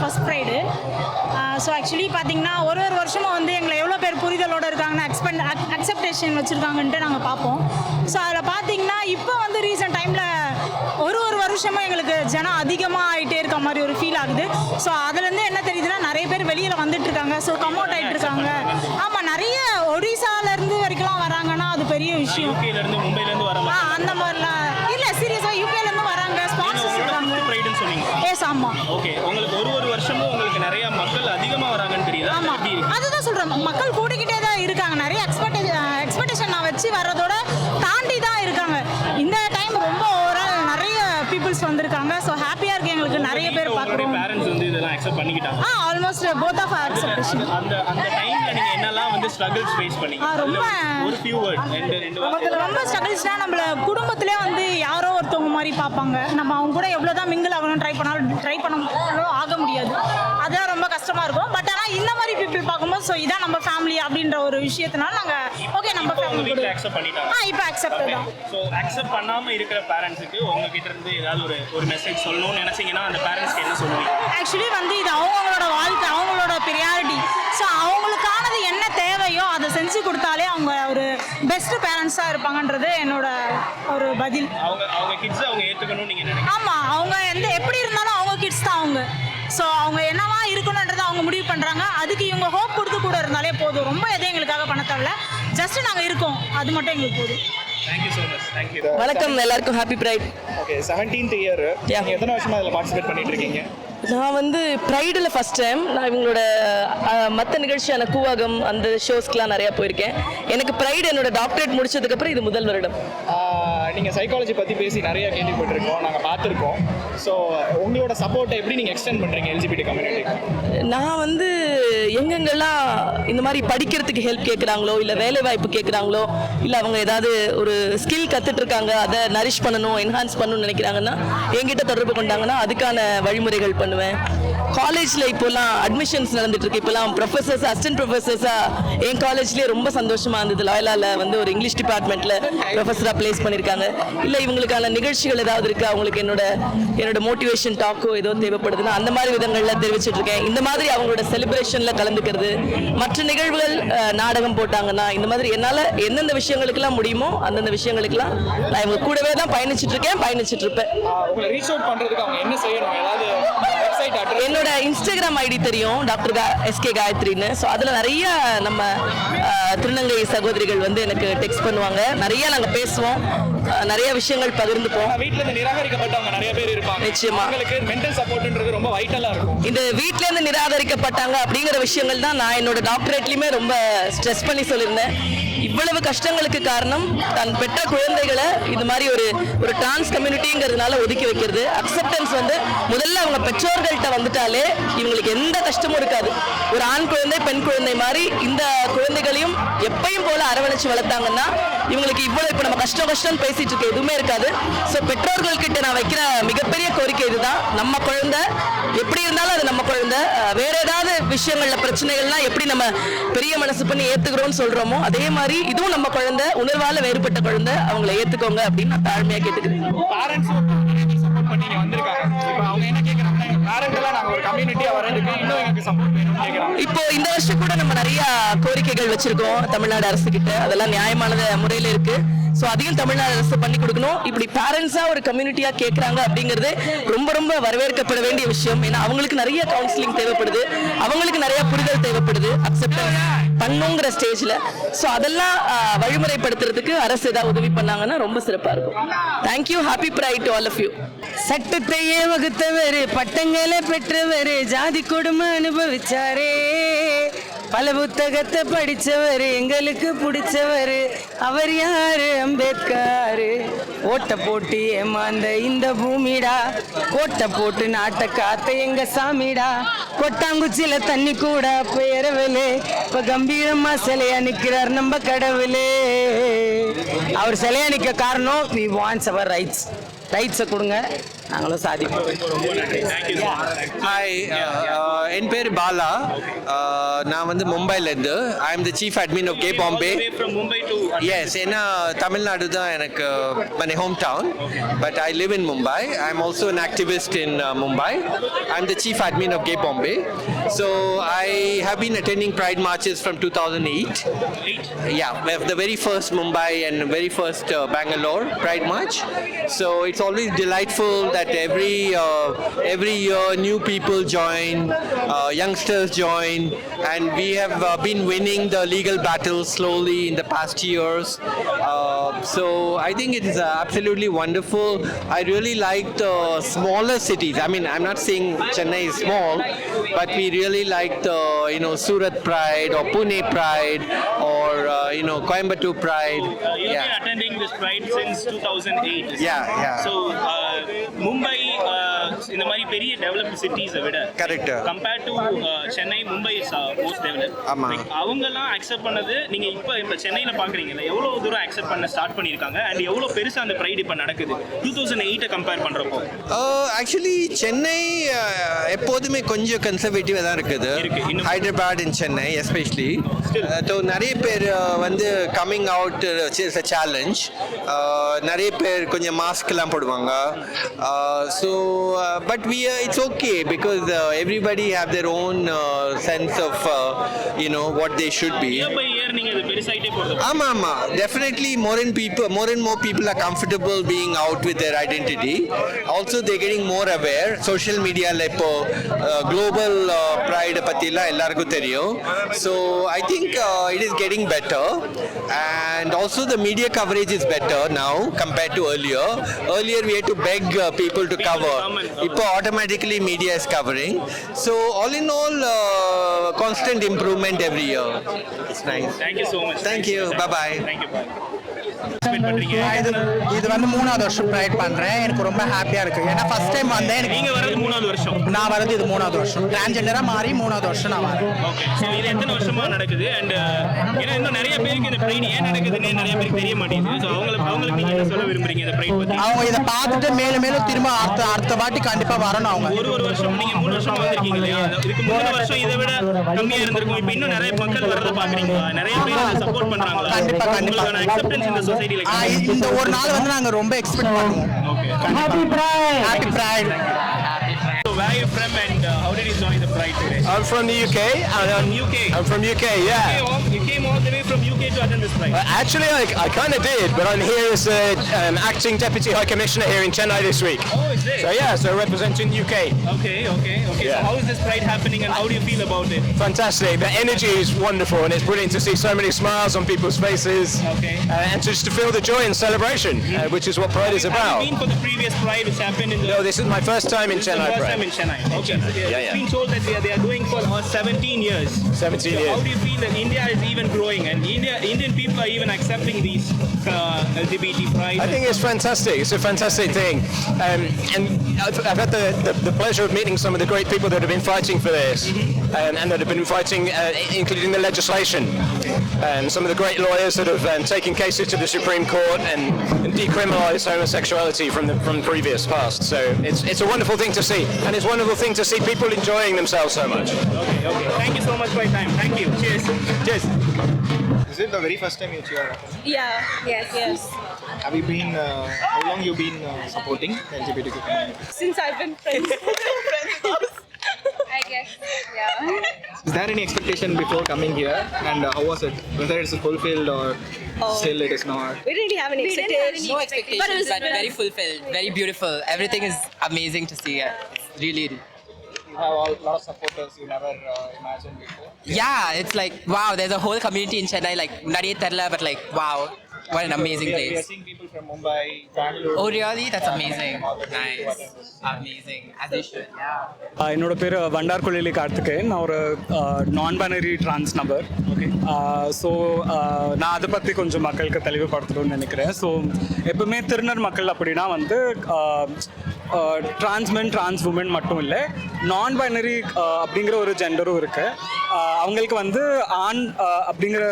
First pride so actually பார்த்தீங்கன்னா ஒரு ஒரு வருஷமும் வந்து எங்களை எவ்வளோ பேர் புரிதலோடு இருக்காங்கன்னு எக்ஸ்பெண்ட் அக்செப்டேஷன் வச்சுருக்காங்கன்ட்டு நாங்கள் பார்ப்போம். ஸோ அதில் பார்த்தீங்கன்னா இப்போ வந்து ரீசெண்ட் டைமில் ஒரு ஒரு வருஷமும் எங்களுக்கு ஜனம் அதிகமாக ஆகிட்டே இருக்க மாதிரி ஒரு ஃபீல் ஆகுது. ஸோ அதுலேருந்து என்ன தெரியுதுன்னா நிறைய பேர் வெளியில் வந்துட்டு இருக்காங்க. ஸோ கம் அவுட் ஆகிட்டு இருக்காங்க. ஆமாம் நிறைய ஒடிசாலேருந்து வரைக்கும்லாம் வராங்கன்னா அது பெரிய விஷயம். அந்த மாதிரிலாம் சொன்னீங்க? எஸ் ஆமாம் ஓகே உங்களுக்கு ஒரு ஒரு வருஷமும் உங்களுக்கு நிறைய மக்கள் அதிகமா வராங்கன்னு தெரியுதா? ஆமா. அதுதான் சொல்றேன். மக்கள் கூடிக்கிட்டே தான் இருக்காங்க. நிறைய எக்ஸ்பெக்டேஷன் எக்ஸ்பெக்டேஷன் நான் வச்சு வர்றதோட தாண்டி தான் இருக்காங்க. இந்த டைம் ரொம்ப ஓவரால் நிறைய பீப்புள்ஸ் வந்திருக்காங்க. ஸோ ஹாப்பியா இருக்கு எங்களுக்கு. நிறைய பேர் பார்க்குறோம். பேரண்ட்ஸ் வந்து இதெல்லாம் அக்செப்ட் பண்ணிக்கிட்டாங்க. Ah almost both of acceptation அந்த அந்த டைம்ல நீங்க என்னெல்லாம் வந்து ஸ்ட்ரகிள்ஸ் ஃபேஸ் பண்ணீங்க? ஆ, ரொம்ப- ஒரு ஃபியூ வேர்ட் ரெண்டு ரெண்டு வார்த்தை ரொம்ப ஸ்ட்ரகிள்ஸ்னா நம்மள குடும்பத்திலே வந்து யாரோ ஒருத்தவங்க மாதிரி பார்ப்பாங்க. நம்ம அவங்க கூட எவ்வளோ தான் மிங்கிள் ஆகணும் ட்ரை பண்ணாலும் ட்ரை பண்ணாலும் ஆக முடியாது. அதெல்லாம் ரொம்ப கஷ்டமா இருக்கும். பட் ஆனால் இந்த மாதிரி பீப்புள் பார்க்கும்போது ஸோ இதான் நம்ம ஃபேமிலி அப்படின்ற ஒரு விஷயத்தினால நாங்கள் ஓகே நம்ம ஃபேமிலி அக்செப்ட் பண்ணிட்டாங்க. ஆ இப்போ அக்செப்ட் தான். ஸோ அக்செப்ட் பண்ணாம இருக்கிற பேரண்ட்ஸுக்கு உங்ககிட்ட இருந்து ஏதாவது ஒரு ஒரு மெசேஜ் சொல்லணும்னு நினைச்சீங்கன்னா அந்த பேரண்ட்ஸ்க்கு என்ன சொல்லுவீங்க? ஆக்சுவலி வந்து இது அவங்களோட வாழ்க்கை அவங்களோட ப்ரியாரிட்டி ஸோ அவங்களுக்கானது என்ன தேவையோ அதை செஞ்சு கொடுத்தாலே அவங்க ஒரு பெஸ்ட் பேரண்ட்ஸாக இருப்பாங்கன்றது என்னோட ஒரு பதில். அவங்க அவங்க கிட்ஸ் அவங்க ஏத்துக்கணும்னு நீங்க நினைக்கிறீங்க? ஆமாம் அவங்க எந்த எப்படி இருந்தாலும் அவங்க கிட்ஸ் தான் அவங்க. ஸோ அவங்க என்னவா இருக்கணுன்றதை அவங்க முடிவு பண்ணுறாங்க அதுக்கு இவங்க ஹோப் கொடுத்து கூட இருந்தாலே போதும். ரொம்ப எதையும் எங்களுக்காக பண்ண தேவையில்ல. ஜஸ்ட் நாங்கள் இருக்கோம். அது மட்டும் எங்களுக்கு போதும். தேங்க்யூ ஸோ மச் தேங்க்யூ வணக்கம் எல்லாருக்கும் happy pride okay seventeenth year. நீங்கள் எத்தனை வருஷமா அதில் பார்ட்டிசிபேட் பண்ணிட்டு இருக்கீங்க நான் வந்து ப்ரைடில் ஃபஸ்ட் டைம் நான் இவங்களோட மற்ற நிகழ்ச்சியான கூவாகம் அந்த ஷோஸ்க்குலாம் நிறையா போயிருக்கேன். எனக்கு ப்ரைடு என்னோட டாக்டரேட் முடிச்சதுக்கப்புறம் இது முதல் வருடம். நீங்கள் சைக்காலஜி பற்றி பேசி நிறைய கேள்விப்பட்டிருக்கோம் நாங்கள் பார்த்துருக்கோம். ஸோ உங்களோட சப்போர்ட்டை எப்படி நீங்கள் எக்ஸ்டெண்ட் பண்ணுறீங்க எல்ஜிபிடி கம்யூனிட்டி நான் வந்து எங்கெங்கெல்லாம் இந்த மாதிரி படிக்கிறதுக்கு ஹெல்ப் கேட்குறாங்களோ இல்லை வேலை வாய்ப்பு கேட்குறாங்களோ இல்லை அவங்க ஏதாவது ஒரு ஸ்கில் கற்றுட்ருக்காங்க அதை நரிஷ் பண்ணணும் என்ஹான்ஸ் பண்ணணும்னு நினைக்கிறாங்கன்னா என்கிட்ட தொடர்பு கொண்டாங்கன்னா அதுக்கான வழிமுறைகள் பண்ணுவேன். காலேஜில் இப்போலாம் அட்மிஷன்ஸ் நடந்துட்டு இருக்கு இப்போலாம் ப்ரொஃபசர்ஸ் அசிஸ்டன்ட் ப்ரொஃபசர்ஸாக என் காலேஜ்லேயே ரொம்ப சந்தோஷமாக இருந்தது. லாயலால வந்து ஒரு இங்கிலீஷ் டிபார்ட்மெண்ட்டில் ப்ரொஃபஸராக ப்ளேஸ் பண்ணியிருக்காங்க இல்லை இவங்களுக்கான நிகழ்ச்சிகள் ஏதாவது இருக்கா? அவங்களுக்கு என்னோட என்னோட மோட்டிவேஷன் டாக்கோ ஏதோ தேவைப்படுதுன்னா அந்த மாதிரி விதங்களில் தெரிவிச்சிட்டு இருக்கேன் இந்த மாதிரி அவங்களோட செலிப்ரேஷனில் கலந்துக்கிறது மற்ற நிகழ்வுகள் நாடகம் போட்டாங்கன்னா இந்த மாதிரி என்னால் எந்தெந்த விஷயங்களுக்கெல்லாம் முடியுமோ அந்தந்த விஷயங்களுக்கெல்லாம் நான் இவங்க கூடவே தான் பயணிச்சிட்டு இருக்கேன் பயணிச்சிட்டு இருப்பேன் ரீச் அவுட் பண்ணுறதுக்கு அவங்க என்ன செய்யணும்? ஏதாவது என்னோட இன்ஸ்டாகிராம் ஐடி தெரியும் டாக்டர் எஸ்கே காயத்ரின்னு ஸோ அதில் நிறைய நம்ம திருநங்கை சகோதரிகள் வந்து எனக்கு டெக்ஸ்ட் பண்ணுவாங்க. நிறைய நாங்கள் பேசுவோம். நிறைய விஷயங்கள் பகிர்ந்துப்போம். வீட்டில் இருந்து நிராகரிக்கப்பட்டவங்க நிறைய பேர் இருப்பாங்க. நிச்சயமா. அவங்களுக்கு மென்டல் சப்போர்ட்ன்றது ரொம்ப வைட்டலாக இருக்கும். இந்த வீட்ல இருந்து நிராகரிக்கப்பட்டாங்க அப்படிங்கிற விஷயங்கள் தான் நான் என்னோட டாக்டரேட்லயுமே ரொம்ப ஸ்ட்ரெஸ் பண்ணி சொல்லியிருந்தேன். இவ்வளவு கஷ்டங்களுக்கு காரணம் தன் பெற்ற குழந்தைகளை இது மாதிரி ஒரு ஒரு டிரான்ஸ் கம்யூனிட்டிங்கிறதுனால ஒதுக்கி வைக்கிறது. அக்செப்டன்ஸ் வந்து முதல்ல அவங்க பெற்றோர்கள்ட்ட வந்துட்டாலே இவங்களுக்கு எந்த கஷ்டமும் இருக்காது. ஒரு ஆண் குழந்தை பெண் குழந்தை மாதிரி இந்த குழந்தைகளையும் எப்பயும் போல அரவணைச்சு வளர்த்தாங்கன்னா இவங்களுக்கு இவ்வளவு இப்ப நம்ம கஷ்டம் கஷ்டம் பேசிட்டு இருக்க எதுவுமே இருக்காது. ஸோ பெற்றோர்கள் கிட்ட நான் வைக்கிற மிகப்பெரிய கோரிக்கை இதுதான். நம்ம குழந்தை எப்படி இருந்தாலும் அது நம்ம குழந்தை வேற ஏதாவது விஷயங்கள்ல பிரச்சனைகள்லாம் எப்படி நம்ம பெரிய மனசு பண்ணி ஏத்துக்கிறோம்னு சொல்றோமோ அதே மாதிரி இதுவும் நம்ம குழந்தை உணர்வால வேறுபட்ட குழந்தை அவங்கள ஏத்துக்கோங்க அப்படின்னு நான் தாழ்மையா கேட்டுக்கிறேன். பேரண்ட்ஸும் பண்ணி வந்திருக்காங்க. இப்போ அவங்க என்ன கேட்கறாங்க எங்கள் எல்லாம் நாங்கள் ஒரு கம்யூனிட்டியாக வரதுக்கு இன்னும் எங்களுக்கு சப்போர்ட் வேணும்னு இப்போ இந்த வருஷம் கூட நம்ம நிறைய கோரிக்கைகள் வச்சிருக்கோம் தமிழ்நாடு அரசு கிட்ட அதெல்லாம் நியாயமானது முறையில இருக்கு. ஸோ அதையும் தமிழ்நாடு அரசு பண்ணி கொடுக்கணும். இப்படி பேரண்ட்ஸா ஒரு கம்யூனிட்டியா கேட்கறாங்க அப்படிங்கிறது ரொம்ப ரொம்ப வரவேற்கப்பட வேண்டிய விஷயம். ஏன்னா அவங்களுக்கு நிறைய கவுன்சிலிங் தேவைப்படுது. அவங்களுக்கு நிறைய புரிதல் தேவைப்படுது. அக்செப்டன்ஸ் பண்ணுங்கிற ஸ்டேஜ்ல ஸோ அதெல்லாம் வழிமுறைப்படுத்துறதுக்கு அரசு ஏதாவது உதவி பண்ணாங்கன்னா ரொம்ப சிறப்பா இருக்கும். Thank you happy pride to all of you சட்டத்தையே வகுத்தவர் பட்டங்களை பெற்றவர் ஜாதி கொடுமை அனுபவிச்சாரே. பல புத்தகத்தை படிச்சவர் எங்களுக்கு பிடிச்சவர். அவர் யாரு? அம்பேத்கர். ஓட்ட போட்டு ஏமாந்த இந்த பூமிடா. கோட்டை போட்டு நாட்டை காத்த எங்க சாமிடா. கொட்டாங்குச்சியில தண்ணி கூட பெயரவலே இப்ப கம்பீரமா சிலையா நிக்கிறார் நம்ம கடவுளே. அவர் சிலையா நிக்க காரணம் வி வாண்ட்ஸ் அவர் ரைட்ஸ் ரைட்ஸை கொடுங்க. நாங்களும் சாதிப்போம் ரொம்ப நன்றி thank you so much hi என் பேர் பாலா Uh, நான் வந்து மும்பைலேருந்து I am the chief admin of K Bombay from Mumbai to as ஏன்னா தமிழ்நாடு தான் எனக்கு my home town but I live in Mumbai I am also an activist in uh, Mumbai. I'm the chief admin of Gay Bombay. So I have been attending Pride marches from 2008. Yeah, we have the very first Mumbai and very first uh, Bangalore Pride March. So it's always delightful that every uh, every year new people join, uh, youngsters join, and we have uh, been winning the legal battle slowly in the past years. Uh, so I think it is uh, absolutely wonderful. I really like the smaller cities. I mean, I'm not saying Chennai is small, but we really like the you know Surat Pride or Pune Pride or uh, you know Coimbatore Pride. Uh, you've been attending this Pride since 2008. Yeah, yeah. So, uh, 明白。இந்த மாதிரி பெரிய developed சிட்டிஸை விட Correct. Compare to Chennai Mumbai most develop ஆமா. அவங்கெல்லாம் accept பண்ணது நீங்க இப்போ இப்போ சென்னையில பாக்குறீங்கல்ல எவ்வளவு தூரம் அக்செப்ட் பண்ண ஸ்டார்ட் பண்ணிருக்காங்க அண்ட் எவ்வளவு பெருசா அந்த ப்ரைட் இப்போ நடக்குது டூ தௌசண்ட் எயிட்டை கம்பேர் பண்றப்போ? ஆக்சுவலி சென்னை uh, எப்போதுமே கொஞ்சம் கன்சர்வேட்டிவாக தான் இருக்குது. Hyderabad in Chennai especially so நிறைய பேர் uh, வந்து coming out it's a challenge நிறைய பேர் கொஞ்சம் மாஸ்க்லாம் போடுவாங்க. So but we uh, it's okay because uh, everybody have their own uh, sense of you know what they should be. By year நீங்க இது பெருசாயிட்டே போறது ஆமா ஆமா. Definitely more and people more and more people are comfortable being out with their identity also they getting more aware social மீடியாவில் இப்போ global ப்ரைடை பற்றிலாம் எல்லாருக்கும் தெரியும். So I think it is getting better and also the media coverage is better now compared to earlier. Earlier we had to beg uh, people to cover. come and cover. இப்போ automatically media is covering. So all in all uh, constant improvement every year. It's Thank you so much. Thank, Thank you. Bye bye. Thank you. Bye. இது இது வந்து மூணாவது வருஷம் fried பண்றேன். எனக்கு ரொம்ப ஹாப்பியா இருக்கு. ஏன்னா ஃபர்ஸ்ட் டைம் வந்தேன். எனக்கு நீங்க வர்றது மூணாவது வருஷம். நான் வரது இது மூணாவது வருஷம். டிரான்ஜெண்டரா மாறி மூணாவது வருஷம் நான் வரேன் ஓகே ஸோ இது எத்தனை வருஷமா நடக்குது? அண்ட் ஏன்னா இன்னும் நிறைய பேருக்கு இந்த ப்ரைட் ஏன் நடக்குதுன்னு நிறைய பேருக்கு தெரிய மாட்டேங்குது. ஸோ அவங்களுக்கு அவங்களுக்கு நீங்க என்ன சொல்ல விரும்புறீங்க இந்த ப்ரைட் பத்தி? அவங்க இதை பார்த்துட்டு மேலும் மேலும் திரும்ப அடுத்த அடுத்த வாட்டி கண்டிப்பா வரணும் அவங்க. ஒரு ஒரு வருஷம். நீங்க மூணு வருஷம் வந்திருக்கீங்க இல்லையா? இதுக்கு மூணு வருஷம் இதை விட கம்மியா இருந்திருக்கும். இப்போ இன்னும் நிறைய மக்கள் வரத பாக்குறீங்களா நிறைய பேர் சப்போர்ட் பண்றாங்களா? கண்டிப்பா, கண்டிப்பா. உங்களுக்கான அக்செப்டன்ஸ் இந்த சொசைட்டில இந்த ஒரு நாள் வந்து நாங்க ரொம்ப எக்ஸ்பெக்ட் பண்ணுவோம் happy pride So where are you from and uh, how did you join the Pride today? I'm from the UK. And From I'm, UK. I'm from UK, You yeah. came the way from UK to attend this Pride. Uh, Actually, I, I kind of did, but I'm here as a um, acting deputy high commissioner here in Chennai this week. Oh, is it? So yeah, so representing UK. Okay, okay, okay. Yeah. So how is this Pride happening and how do you feel about it? Fantastic. The energy is wonderful, and it's brilliant to see so many smiles on people's faces. Okay. Uh, and just to feel the joy and celebration, uh, which is what Pride is Have about. you been for the previous Pride which happened in the... No, this is my first time in This is the Chennai first Pride. time in Chennai. Okay. So they- Yeah, it's yeah. been told that they are, they are doing for uh, 17 years. 17 So years. how do you feel that India is even growing and India Indian people are even accepting these uh, LGBT pride? I think it's fantastic. It's a fantastic thing. Um, and I've, I've had the, the, the pleasure of meeting some of the great people that have been fighting for this um, and that have been fighting, uh, including the legislation. Um, some of the great lawyers that have um, taken cases to the Supreme Court and, and decriminalised homosexuality from the from previous past. So it's, it's a wonderful thing to see. And it's a wonderful thing to see people enjoying themselves so much. Okay, okay. Thank you so much for your time. Thank you. Cheers. Cheers. Is it the very first time you're here? Yeah. Yes. Yes. Have you been? Uh, how long you been uh, supporting the LGBTQ community? Since I've been friends. I guess, yeah. Is there any expectation before coming here? And uh, how was it? Whether it's fulfilled or still it is not? we didn't have any expectations. No expectations, but it was very fulfilled, very beautiful. Everything is amazing to see. It's really, You have a lot of supporters you never uh, imagined before. yeah. It's like wow. There's a whole community in Chennai, like Nadiya Terla, but like wow, what an amazing We are, we are place. seeing people from Mumbai, Bangalore. Oh really? That's amazing. Nice, amazing. As they should. Yeah. என்னோட பேர் வண்டார் கொள்ளிலி கார்த்திகேயன் நான் ஒரு non binary trans நபர் okay so நான் அதை பற்றி கொஞ்சம் மக்களுக்கு தெளிவுபடுத்தணும்னு நினைக்கிறேன் ஸோ எப்பவுமே திருநர் மக்கள் அப்படின்னா வந்து டிரான்ஸ்மென் டிரான்ஸ் உமன் மட்டும் இல்லை நான் பைனரி அப்படிங்கிற ஒரு ஜெண்டரும் இருக்கு. அவங்களுக்கு வந்து ஆண் அப்படிங்கிற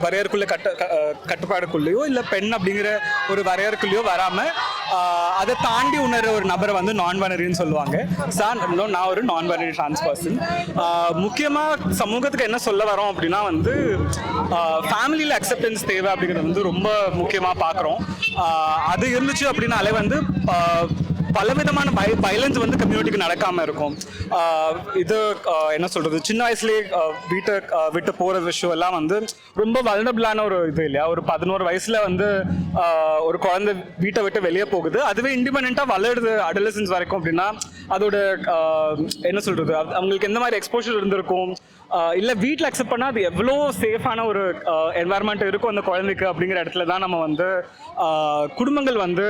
வரையறுக்குள்ள கட்ட கட்டுப்பாடுக்குள்ளேயோ இல்லை பெண் அப்படிங்கிற ஒரு வரையறுக்குள்ளேயோ வராமல் அதை தாண்டி உணர்ற ஒரு நபரை வந்து நான் பைனரின்னு சொல்லுவாங்க சார் நான் ஒரு நான் பைனரி டிரான்ஸ் பர்சன் முக்கியமாக சமூகத்துக்கு என்ன சொல்ல வரோம் அப்படின்னா வந்து ஃபேமிலியில் அக்செப்டன்ஸ் தேவை அப்படிங்கிறது வந்து ரொம்ப முக்கியமாக பார்க்குறோம் அது இருந்துச்சு அப்படின்னாலே வந்து பலவிதமான பய வயலன்ஸ் வந்து கம்யூனிட்டிக்கு நடக்காமல் இருக்கும். இது என்ன சொல்கிறது சின்ன வயசுலேயே வீட்டை விட்டு போகிற விஷயம் எல்லாம் வந்து ரொம்ப வல்னபிளான ஒரு இது இல்லையா? ஒரு பதினோரு வயசில் வந்து ஒரு குழந்தை வீட்டை விட்டு வெளியே போகுது. அதுவே இண்டிபெண்ட்டாக வளருது அடலசன்ஸ் வரைக்கும் அப்படின்னா அதோட என்ன சொல்கிறது அவங்களுக்கு எந்த மாதிரி எக்ஸ்போஷர் இருந்திருக்கும்? இல்ல வீட்டில் அக்செப்ட் பண்ணா அது எவ்வளோ சேஃபான ஒரு என்வாயர்மெண்ட் இருக்கும் அந்த குழந்தைக்கு அப்படிங்கிற இடத்துல தான் நம்ம வந்து குடும்பங்கள் வந்து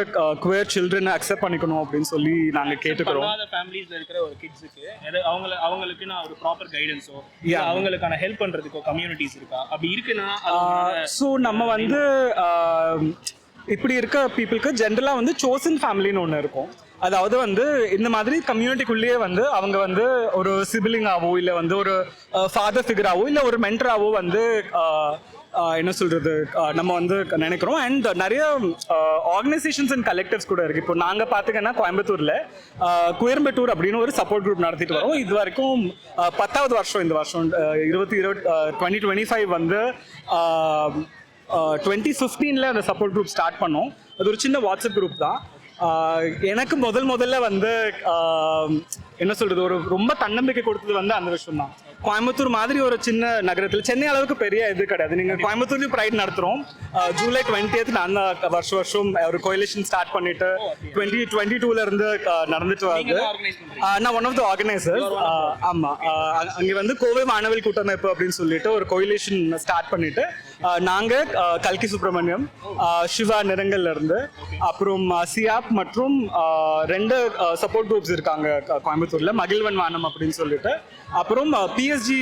குவேர் சில்ட்ரனை அக்செப்ட் பண்ணிக்கணும் அப்படின்னு சொல்லி நாங்க கேட்டுக்கிறோம். ஃபேமிலிஸ்ல இருக்கிற ஒரு கிட்ஸுக்கு அவங்கள அவங்களுக்கு நான் ஒரு ப்ராப்பர் கைடன்ஸோ. அவங்களுக்கான ஹெல்ப் பண்றதுக்கோ கம்யூனிட்டிஸ் இருக்கா? அப்படி இருக்குன்னா ஸோ நம்ம வந்து இப்படி இருக்க பீப்புளுக்கு ஜென்ரலாக வந்து சோசன் ஃபேமிலின்னு ஒன்று இருக்கும். அதாவது வந்து இந்த மாதிரி கம்யூனிட்டிக்குள்ளேயே வந்து அவங்க வந்து ஒரு சிபிலிங்காவோ இல்லை வந்து ஒரு ஃபாதர் ஃபிகராவோ இல்லை ஒரு மென்டராவோ வந்து என்ன சொல்கிறது நம்ம வந்து நினைக்கிறோம். அண்ட் நிறைய ஆர்கனைசேஷன்ஸ் அண்ட் கலெக்டிவ்ஸ் கூட இருக்குது இப்போ நாங்கள் பார்த்துக்கன்னா கோயம்புத்தூரில் ஆஹ், கோயம்புத்தூர் அப்படின்னு ஒரு சப்போர்ட் குரூப் நடத்திட்டு வரோம். இது வரைக்கும் பத்தாவது வருஷம் இந்த வருஷம் இருபத்தி இருபது டுவெண்ட்டி டுவெண்ட்டி ஃபைவ் வந்து டுவெண்ட்டி ஃபிஃப்டீனில் அந்த சப்போர்ட் குரூப் ஸ்டார்ட் பண்ணோம். அது ஒரு சின்ன வாட்ஸ்அப் குரூப் தான். எனக்கு முதல் முதல்ல வந்து என்ன சொல்றது ஒரு ரொம்ப தன்னம்பிக்கை கொடுத்தது வந்து அந்த விஷயம் தான் கோயம்புத்தூர் மாதிரி ஒரு சின்ன நகரத்தில் சென்னை அளவுக்கு பெரிய இது கிடையாது. நீங்க கோயம்புத்தூர்லயும் ப்ரைட் நடத்துறோம். ஆஹ் ஜூலை டுவெண்ட்டி நான் வருஷம் வருஷம் ஒரு கோயிலேஷன் ஸ்டார்ட் பண்ணிட்டு டுவெண்ட்டி டுவெண்ட்டி டூல இருந்து ஆஹ் நடந்துட்டு வருது நான் ஒன் ஆஃப் த ஆர்கனைசர்ஸ் ஆமா. ஆஹ் அங்க- அங்க வந்து கோவை மாணவல் கூட்டமைப்பு அப்படின்னு சொல்லிட்டு ஒரு கோயிலேஷன் ஸ்டார்ட் பண்ணிட்டு நாங்கள் கல்கி சுப்பிரமணியம் சிவா நிறங்கள்ல இருந்து அப்புறம் சியாப் மற்றும் ரெண்டு சப்போர்ட் குரூப்ஸ் இருக்காங்க கோயம்புத்தூர்ல மகிழ்வன் வானம் அப்படின்னு சொல்லிட்டு. அப்புறம் பிஎஸ்ஜி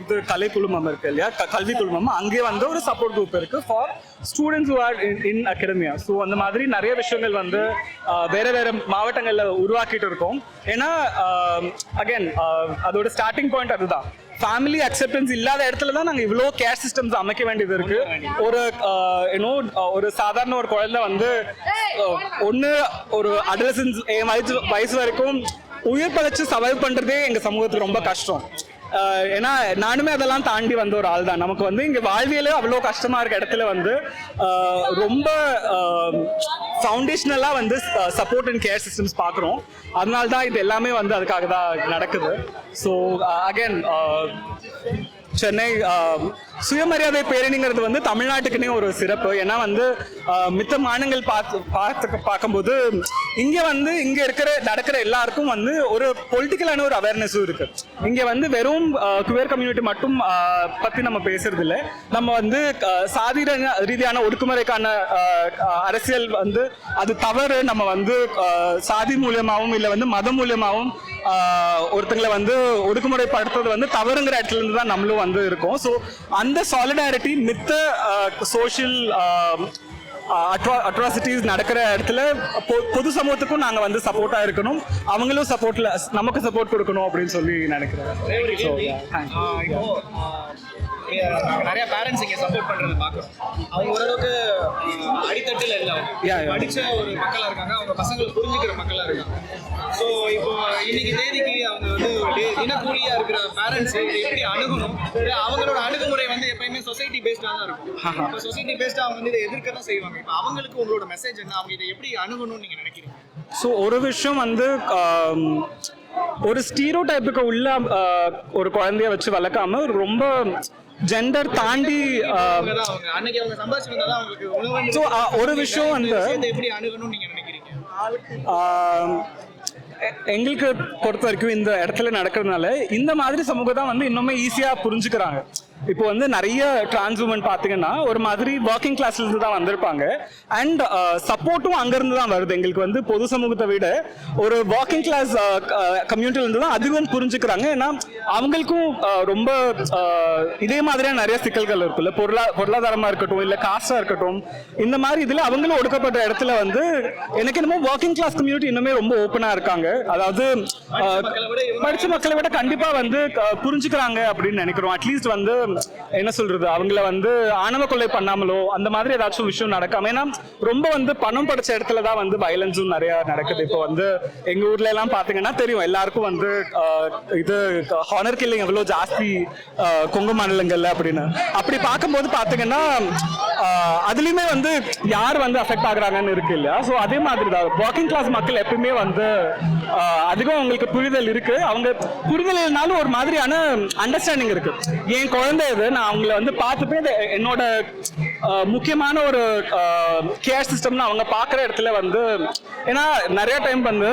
இது கலை குழுமம் இருக்கு இல்லையா? க- கல்வி குழுமம். அங்கே வந்து ஒரு சப்போர்ட் குரூப் இருக்கு for students are are in academia so அந்த மாதிரி நிறைய விஷயங்கள் வந்து வேற வேற மாவட்டங்களில் உருவாக்கிட்டு இருக்கோம். ஏன்னா அகைன் அதோட ஸ்டார்டிங் பாயிண்ட் அதுதான். ஃபேமிலி அக்செப்டன்ஸ் இல்லாத இடத்துல தான் நாங்கள் இவ்வளோ கேர் சிஸ்டம்ஸ் அமைக்க வேண்டியது இருக்கு. ஒரு ஏன்னோ ஒரு சாதாரண ஒரு குழந்தை வந்து ஒன்று ஒரு அடலசன்ஸ் வயசு வயசு வரைக்கும் உயிர் பழச்சு சர்வைவ் பண்ணுறதே எங்கள் சமூகத்துக்கு ரொம்ப கஷ்டம். ஏன்னா நானுமே அதெல்லாம் தாண்டி வந்த ஒரு ஆள் தான் நமக்கு வந்து இங்கே வாழ்வியலே அவ்வளோ கஷ்டமா இருக்க இடத்துல வந்து ரொம்ப ஃபவுண்டேஷனலாக வந்து சப்போர்ட் அண்ட் கேர் சிஸ்டம்ஸ் பார்க்குறோம் அதனால தான் இது எல்லாமே வந்து அதுக்காக தான் நடக்குது ஸோ அகைன் சென்னை சுயமரியாதை பேரணிங்கிறது வந்து தமிழ்நாட்டுக்குன்னே ஒரு சிறப்பு. ஏன்னா வந்து மித்த மாநிலங்கள் பார்த்து பார்த்து பார்க்கும்போது இங்கே வந்து இங்கே இருக்கிற நடக்கிற எல்லாருக்கும் வந்து ஒரு பொலிட்டிக்கலான ஒரு அவேர்னஸும் இருக்கு. இங்கே வந்து வெறும் குவேர் கம்யூனிட்டி மட்டும் பற்றி நம்ம பேசுறது இல்லை நம்ம வந்து சாதி ரீதியான- ஒடுக்குமுறைக்கான அரசியல் வந்து அது தவறு. நம்ம வந்து சாதி மூலியமாகவும் இல்லை வந்து மதம் மூலியமாகவும் ஒருத்தங்களை வந்து ஒடுக்குமுறைப்படுத்துறது வந்து தவறுங்கிற இடத்துல இருந்து தான் நம்மளும் வந்து இருக்கோம். ஸோ அந்த சாலிடாரிட்டி மித்த சோஷியல் அட்ராசிட்டிஸ் நடக்கிற இடத்துல பொது சமூகத்துக்கும் நாங்க வந்து சப்போர்ட்டா இருக்கணும். அவங்களும் சப்போர்ட்ல நமக்கு சப்போர்ட் கொடுக்கணும் அப்படின்னு சொல்லி நினைக்கிறேன். So, yeah, thank you. ஆஹ் இப்போ ஆஹ் இங்க நாங்க நிறைய பேரண்ட்ஸ் இங்க சப்போர்ட் பண்றது பாக்குறோம் அவங்க ஓரளவுக்கு அடித்தட்டுல இல்ல அவங்க. படிச்ச ஒரு மக்களா இருக்காங்க. அவங்க பசங்களை புரிஞ்சுக்கிற மக்களா இருக்காங்க. ஸோ இப்போ இன்னைக்கு தேதிக்கு அவங்க வந்து ஒரு தி- தினக்கூலியா இருக்கிற பேரண்ட்ஸ் எப்படி அணுகணும்? அவங்களோட அணுகுமுறை வந்து எப்பயுமே சொசைட்டி பேஸ்டா தான் இருக்கும். இப்போ சொசைட்டி பேஸ்டா அவங்க வந்து இதை எதிர்க்க தான் செய்வாங்க. இப்போ அவங்களுக்கு உங்களோட மெசேஜ் என்ன? அவங்க இதை எப்படி அணுகணும்னு நீங்க நினைக்கிறீங்க? ஸோ ஒரு விஷயம் வந்து ஒரு ஸ்டீரோ டைப்புக்கு உள்ள ஒரு குழந்தைய வச்சு வளர்க்காம ரொம்ப ஜெண்டர் தாண்டி ஆஹ், ஒரு விஷயம் வந்து- எங்களுக்கு பொறுத்த வரைக்கும் இந்த இடத்துல நடக்கிறதுனால இந்த மாதிரி சமூகம் தான் வந்து இன்னுமே ஈஸியாக புரிஞ்சுக்கிறாங்க. இப்போ வந்து நிறைய டிரான்ஸ் உமன் பார்த்தீங்கன்னா ஒரு மாதிரி ஒர்க்கிங் கிளாஸ்ல இருந்து தான் வந்திருப்பாங்க. அண்ட் சப்போர்ட்டும் uh, அங்கேருந்து தான் வருது. எங்களுக்கு வந்து பொது சமூகத்தை விட ஒரு ஒர்க்கிங் கிளாஸ் கம்யூனிட்டில இருந்து தான் அதிகம் புரிஞ்சுக்கிறாங்க. ஏன்னா அவங்களுக்கும் uh, ரொம்ப uh, இதே மாதிரியான நிறைய சிக்கல்கள் இருக்குல்ல. பொருளா பொருளாதாரமா இருக்கட்டும் இல்ல காஸ்டா இருக்கட்டும் இந்த மாதிரி இதுல அவங்களும் ஒடுக்கப்பட்ட இடத்துல வந்து எனக்கு என்னமோ ஒர்க்கிங் கிளாஸ் கம்யூனிட்டி இன்னுமே ரொம்ப ஓப்பனா இருக்காங்க. அதாவது படித்த படிச்ச மக்களை விட கண்டிப்பா வந்து புரிஞ்சுக்கிறாங்க அப்படின்னு நினைக்கிறோம். அட்லீஸ்ட் வந்து என்ன சொல்றது? அவங்கள வந்து ஆணவ கொலை பண்ணாமலோ அந்த மாதிரி ஏதாச்சும் விஷயம் நடக்காம ஏன்னா ரொம்ப வந்து பணம் படைச்ச இடத்துல தான் வந்து வயலன்ஸும் நிறைய நடக்குது. இப்போ வந்து எங்க ஊர்ல எல்லாம் பாத்தீங்கன்னா தெரியும் எல்லாருக்கும் வந்து இது ஹானர் கில்லிங் எவ்வளவு ஜாஸ்தி கொங்கு மாநிலங்கள்ல அப்படின்னு. அப்படி பார்க்கும்போது பாத்தீங்கன்னா அதுலயுமே வந்து யார் வந்து அஃபெக்ட் ஆகுறாங்கன்னு இருக்கு இல்லையா? ஸோ அதே மாதிரி தான் ஒர்க்கிங் கிளாஸ் மக்கள் எப்பவுமே வந்து அதிகம் அவங்களுக்கு புரிதல் இருக்கு. அவங்க புரிதல் இல்லைனாலும் ஒரு மாதிரியான அண்டர்ஸ்டாண்டிங் இருக்கு. என் குழந்தை இது நான் அவங்கள வந்து பார்த்துட்டு என்னோட முக்கியமான ஒரு கேர் சிஸ்டம்னு அவங்க பார்க்குற இடத்துல வந்து ஏன்னா நிறைய டைம் வந்து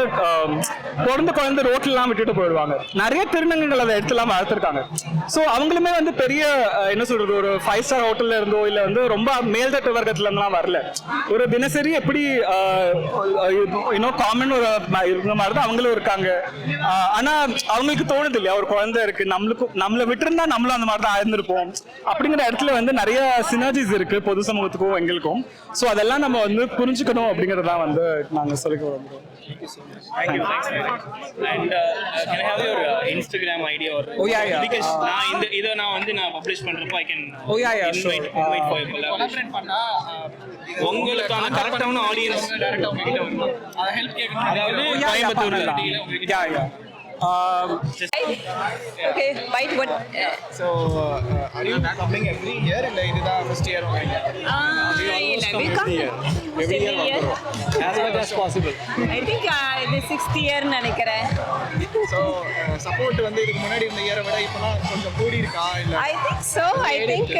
பிறந்த குழந்தை ரோட்லலாம் விட்டுட்டு போயிடுவாங்க. நிறைய திருநங்கைகள் அதை எடுத்துலாம் வளர்த்துருக்காங்க. ஸோ அவங்களுமே வந்து பெரிய என்ன சொல்றது ஒரு ஃபைவ் ஸ்டார் ஹோட்டல்ல இருந்தோ இல்லை வந்து ரொம்ப மேல்தட்டு வர்க்கத்துல இருந்தெல்லாம் வரல. ஒரு தினசரி எப்படி இன்னும் காமன் ஒரு இருந்த மாதிரி தான் அவங்களும் இருக்காங்க. ஆனா அவங்களுக்கு தோணுது இல்லையா ஒரு குழந்தை இருக்கு நம்மளுக்கும் நம்மளை விட்டுருந்தா நம்மளும் அந்த மாதிரி தான் ஆயிருந்திருப்போம். அப்படிங்கிற இடத்துல வந்து நிறைய சினர்ஜிஸ் இருக்கு. பொது சமூகத்துக்கும் எங்களுக்கும் ஸோ அதெல்லாம் நம்ம வந்து புரிஞ்சுக்கணும் அப்படிங்கறதான் வந்து நாங்க சொல்லிக்க விரும்புறோம் Thank you. Thanks very much. And uh, uh, can I have your uh, Instagram ID or? Oh, yeah, yeah. Because Uh, நான் இந்த இதை நான் வந்து நான் பப்ளிஷ் பண்றப்போ I can Oh, yeah, yeah, invite sure. invite for your collaboration. Collaborate பண்ணா அஹ், உங்களுக்கான கரெக்டான ஆடியன்ஸ் டைரக்டா உங்ககிட்ட வருவாங்க அதை ஹெல்ப் கேட்கணும் அதாவது பண்ணலாம். Yeah, yeah. Um, okay bite one so are you coming every year? இல்லை இதுதான் ஃபர்ஸ்ட் இயர் உங்க as much as possible. I think இது சிக்ஸ்த் இயர் நினைக்கிறேன். ஸோ சப்போர்ட் வந்து இதுக்கு முன்னாடி இருந்த இயரை விட இப்போலாம் கொஞ்சம் கூடி இருக்கா இல்லை I think so I think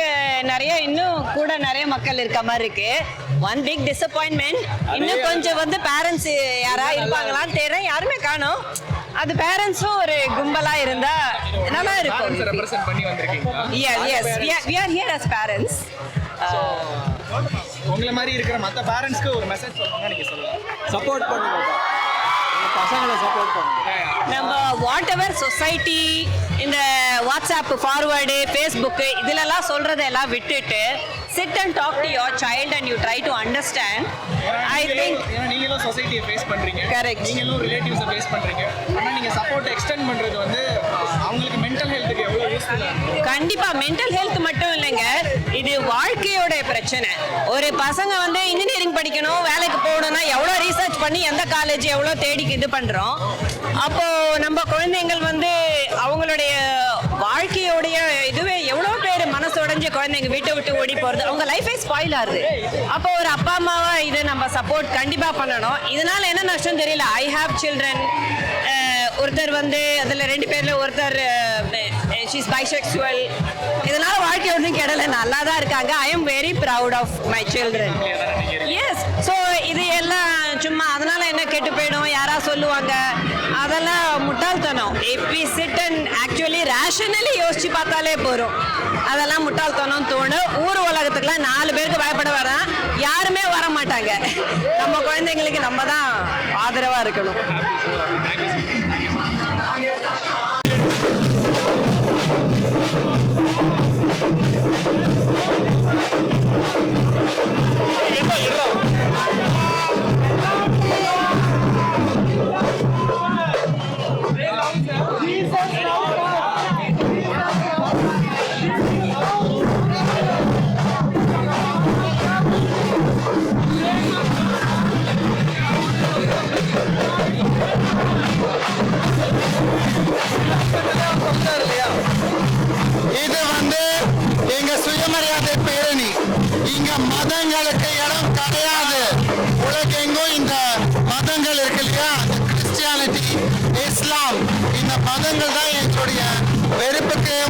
நிறைய இன்னும் கூட நிறைய மக்கள் இருக்க மாதிரி இருக்கு. ஒன் பிக் டிசப்பாயின்மெண்ட் இன்னும் கொஞ்சம் வந்து பேரண்ட்ஸ் யாரா இருப்பாங்களான்னு தெரியல. யாருமே காணோம். அது பேரண்ட்ஸும் ஒரு கும்பலா இருந்தா நல்லா இருக்கும். ரெப்ரசென்ட் பண்ணி வந்திருக்கீங்களா? Yes. Yes we are, we are here as parents. உங்களை மாதிரி இருக்கிற மற்ற பேரண்ட்ஸ்க்கு ஒரு மெசேஜ் சொல்லணும்னா நீங்க சொல்லலாம். சப்போர்ட் பண்ணுங்க. பசங்களை சப்போர்ட் பண்ணுங்க. நம்ம வாட் எவர் சொசைட்டி இந்த வாட்ஸ்அப் ஃபார்வேர்டு ஃபேஸ்புக்கு இதிலெல்லாம் சொல்றதெல்லாம் விட்டுட்டு sit and talk to your child and you try to understand I think நீங்களும் சொசைட்டியை ஃபேஸ் பண்றீங்க. Correct. நீங்களும் ரிலேட்டிவ்ஸை ஃபேஸ் பண்றீங்க. ஆனா நீங்க சப்போர்ட் எக்ஸ்டெண்ட் பண்றது வந்து அவங்களுக்கு மென்டல் ஹெல்த்துக்கு எவ்வளவு யூஸ்ஃபுல்லா இருக்கும்? கண்டிப்பா மென்டல் ஹெல்த் மட்டும் இல்லைங்க. இது வாழ்க்கையோட பிரச்சனை. ஒரு பசங்க வந்து இன்ஜினியரிங் படிக்கணும் வேலைக்கு போகணும்னா எவ்வளோ ரீசர்ச் பண்ணி எந்த காலேஜ் எவ்வளோ தேடி இது பண்றோம். அப்போ நம்ம குழந்தைங்கள் வந்து அவங்களுடைய வாழ்க்கையோடைய எவ்வளோ பேர் குழந்தைங்க வீட்டை விட்டு ஓடி போகிறது அவங்க லைஃபே ஸ்பாயில் ஆகுது. அப்போ ஒரு அப்பா அம்மாவை இதை நம்ம சப்போர்ட் கண்டிப்பாக பண்ணணும். இதனால் என்ன நஷ்டம் தெரியல? ஐ ஹாவ் சில்ட்ரன் ஒருத்தர் வந்து அதில் ரெண்டு பேரில் ஒருத்தர் ஷீஸ் பைசெக்சுவல் இதனால் வாழ்க்கை ஒன்றும் கெடல. நல்லா தான் இருக்காங்க. I am very proud of my children yes so சும்மா அதனால என்ன கெட்டு போயிடும்? யாரா சொல்லுவாங்க? அதெல்லாம் முட்டாள்தனம். இப்பி சிட் அண்ட் ஆக்சுவலி ரேஷனலி யோசிச்சு பார்த்தாலே போதும். அதெல்லாம் முட்டாள்தனம் தோணும். ஊர் உலகத்துக்குலாம் நாலு பேருக்கு பயப்பட வரேன் யாருமே வர மாட்டாங்க நம்ம குழந்தைங்களுக்கு நம்ம தான் ஆதரவா இருக்கணும். இது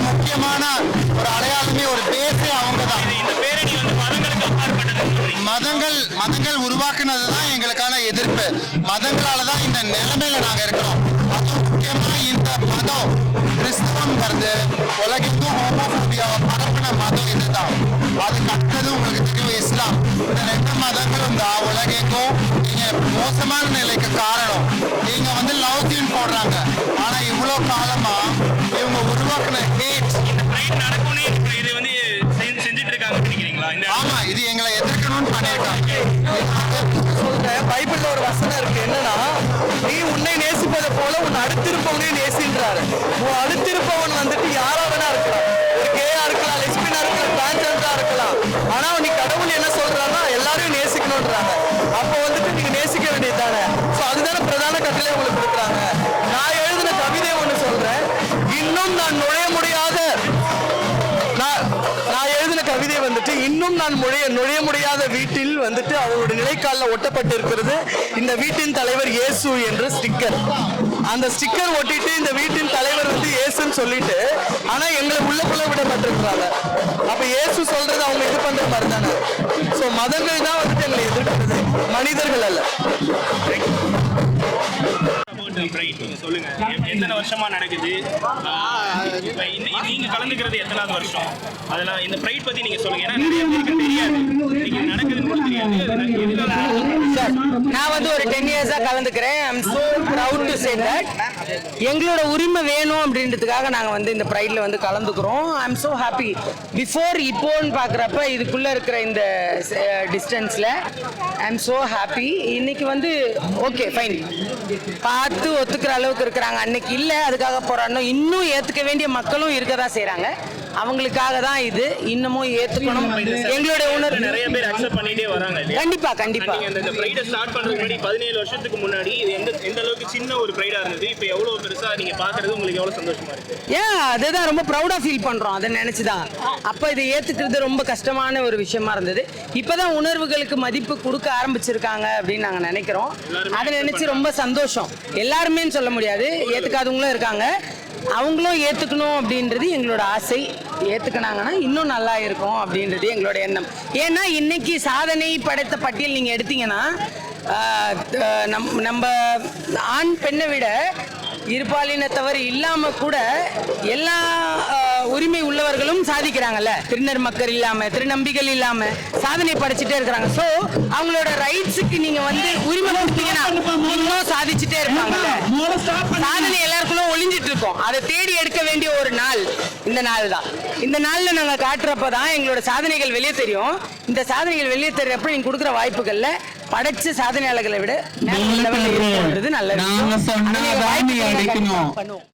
முக்கியமான ஒரு அடையாளமே ஒரு பேசே அவங்க தான் மதங்கள் மதங்கள் உருவாக்குனதுதான் எங்களுக்கான எதிர்ப்பு. மதங்களால தான் இந்த நிலைமையில நாங்க இருக்கிறோம். அதுவும் முக்கியமா இந்த மதம் கிறிஸ்தவங்கிறது உலகத்தும் ஹோமோபோபியாவை பரப்பின மதம் இதுதான். அது அடுத்தது உங்களுக்கு தெரியும் இஸ்லாம். இந்த ரெண்டு மதங்களும் தான் உலகெங்கும் நீங்க மோசமான நிலைக்கு காரணம். நீங்க நான் நுழைய நுழைய முடியாத வீட்டில் வந்துட்டு அவரோட நிலைக்காலில் ஒட்டப்பட்டு இருக்கிறது இந்த வீட்டின் தலைவர் இயேசு என்ற ஸ்டிக்கர். அந்த ஸ்டிக்கர் ஒட்டிட்டு இந்த வீட்டின் தலைவர் வந்து இயேசுன்னு சொல்லிட்டு ஆனா எங்களை உள்ளுக்குள்ள விடப்பட்டிருக்கிறாங்க. அப்ப இயேசு சொல்றது அவங்க இது பண்ற மாதிரி தானே ஸோ மதங்கள் தான் வந்துட்டு எங்களை எதிர்க்கிறது. மனிதர்கள் அல்ல. சொல்லுங்க. எத்தனை வருஷமா நடக்குது? நீங்க கலந்துக்கிறது எத்தனாவது வருஷம்? அதெல்லாம் இந்த பிரைட் பத்தி நீங்க சொல்லுங்க. ஏன்னா நிறைய பேருக்கு தெரியாது. நீங்க நடக்குதுன்னு கூட தெரியாது. நான் வந்து ஒரு டென் இயர்ஸா கலந்துக்கிறேன். ப்ரவுட் டு சே தட் எங்களோட உரிமை வேணும் அப்படின்றதுக்காக நாங்கள் வந்து இந்த ப்ரைடில் வந்து கலந்துக்கிறோம். I am so happy before இப்போன்னு பார்க்குறப்ப இதுக்குள்ளே இருக்கிற இந்த டிஸ்டன்ஸில் ஐம் ஸோ ஹாப்பி இன்னைக்கு வந்து ஓகே ஃபைன் பார்த்து ஒத்துக்கிற அளவுக்கு இருக்கிறாங்க. அன்னைக்கு இல்லை அதுக்காக போராடணும் இன்னும் ஏற்றுக்க வேண்டிய மக்களும் இருக்க தான் செய்கிறாங்க அவங்களுக்காக தான் இது. இன்னமும் ஏற்றுக்கணும் எங்களுடைய உணர்வு. நிறைய பேர் அக்செப்ட் பண்ணிட்டே வராங்க கண்டிப்பா கண்டிப்பா. இந்த பிரைட ஸ்டார்ட் பண்றதுக்கு முன்னாடி பதினேழு வருஷத்துக்கு முன்னாடி இது எந்த எந்த அளவுக்கு சின்ன ஒரு பிரைடா இருந்தது? இப்போ எவ்வளவு பெருசா நீங்க பாக்குறது உங்களுக்கு எவ்வளவு சந்தோஷமா இருக்கு? ஏன்? அதுதான் ரொம்ப ப்ரௌடா ஃபீல் பண்றோம். அதை நினைச்சு தான் அப்போ இதை ஏத்துக்கிறது ரொம்ப கஷ்டமான ஒரு விஷயமா இருந்தது. இப்பதான் உணர்வுகளுக்கு மதிப்பு கொடுக்க ஆரம்பிச்சிருக்காங்க அப்படின்னு நாங்க நினைக்கிறோம். அதை நினைச்சு ரொம்ப சந்தோஷம். எல்லாருமேன்னு சொல்ல முடியாது. ஏத்துக்காதவங்களும் இருக்காங்க. அவங்களும் ஏத்துக்கணும் அப்படின்றது எங்களோட ஆசை. ஏத்துக்கினாங்கன்னா இன்னும் நல்லா இருக்கும் அப்படின்றது எங்களோட எண்ணம். ஏன்னா இன்னைக்கு சாதனை படைத்த பட்டியல் நீங்க எடுத்தீங்கன்னா ஆஹ், நம் நம்ம ஆண் பெண்ணை விட இருபாலினத்தவர் இல்லாம கூட எல்லா உரிமை உள்ளவர்களும் சாதிக்கிறாங்கல்ல. திருநர் மக்கள் இல்லாம திருநம்பிகள் இல்லாம சாதனை படைச்சிட்டே இருக்கிறாங்க. சோ அவங்களோட ரைட்ஸுக்கு நீங்க வந்து உரிமை கொடுத்தீங்கன்னா இன்னும் சாதிச்சுட்டே இருப்பாங்கல்ல. சாதனை எல்லாருக்குள்ள ஒளிஞ்சிட்டு இருக்கோம். அதை தேடி எடுக்க வேண்டிய ஒரு நாள் இந்த நாள் தான். இந்த நாள்ல நாங்க காட்டுறப்ப தான் எங்களோட சாதனைகள் வெளியே தெரியும். இந்த சாதனைகள் வெளியே தெரியறப்ப நீங்க கொடுக்குற வாய்ப்புகள்ல படைச்ச சாதனையாளர்களை விட நல்ல விஷயம். பண்ணுவோம்.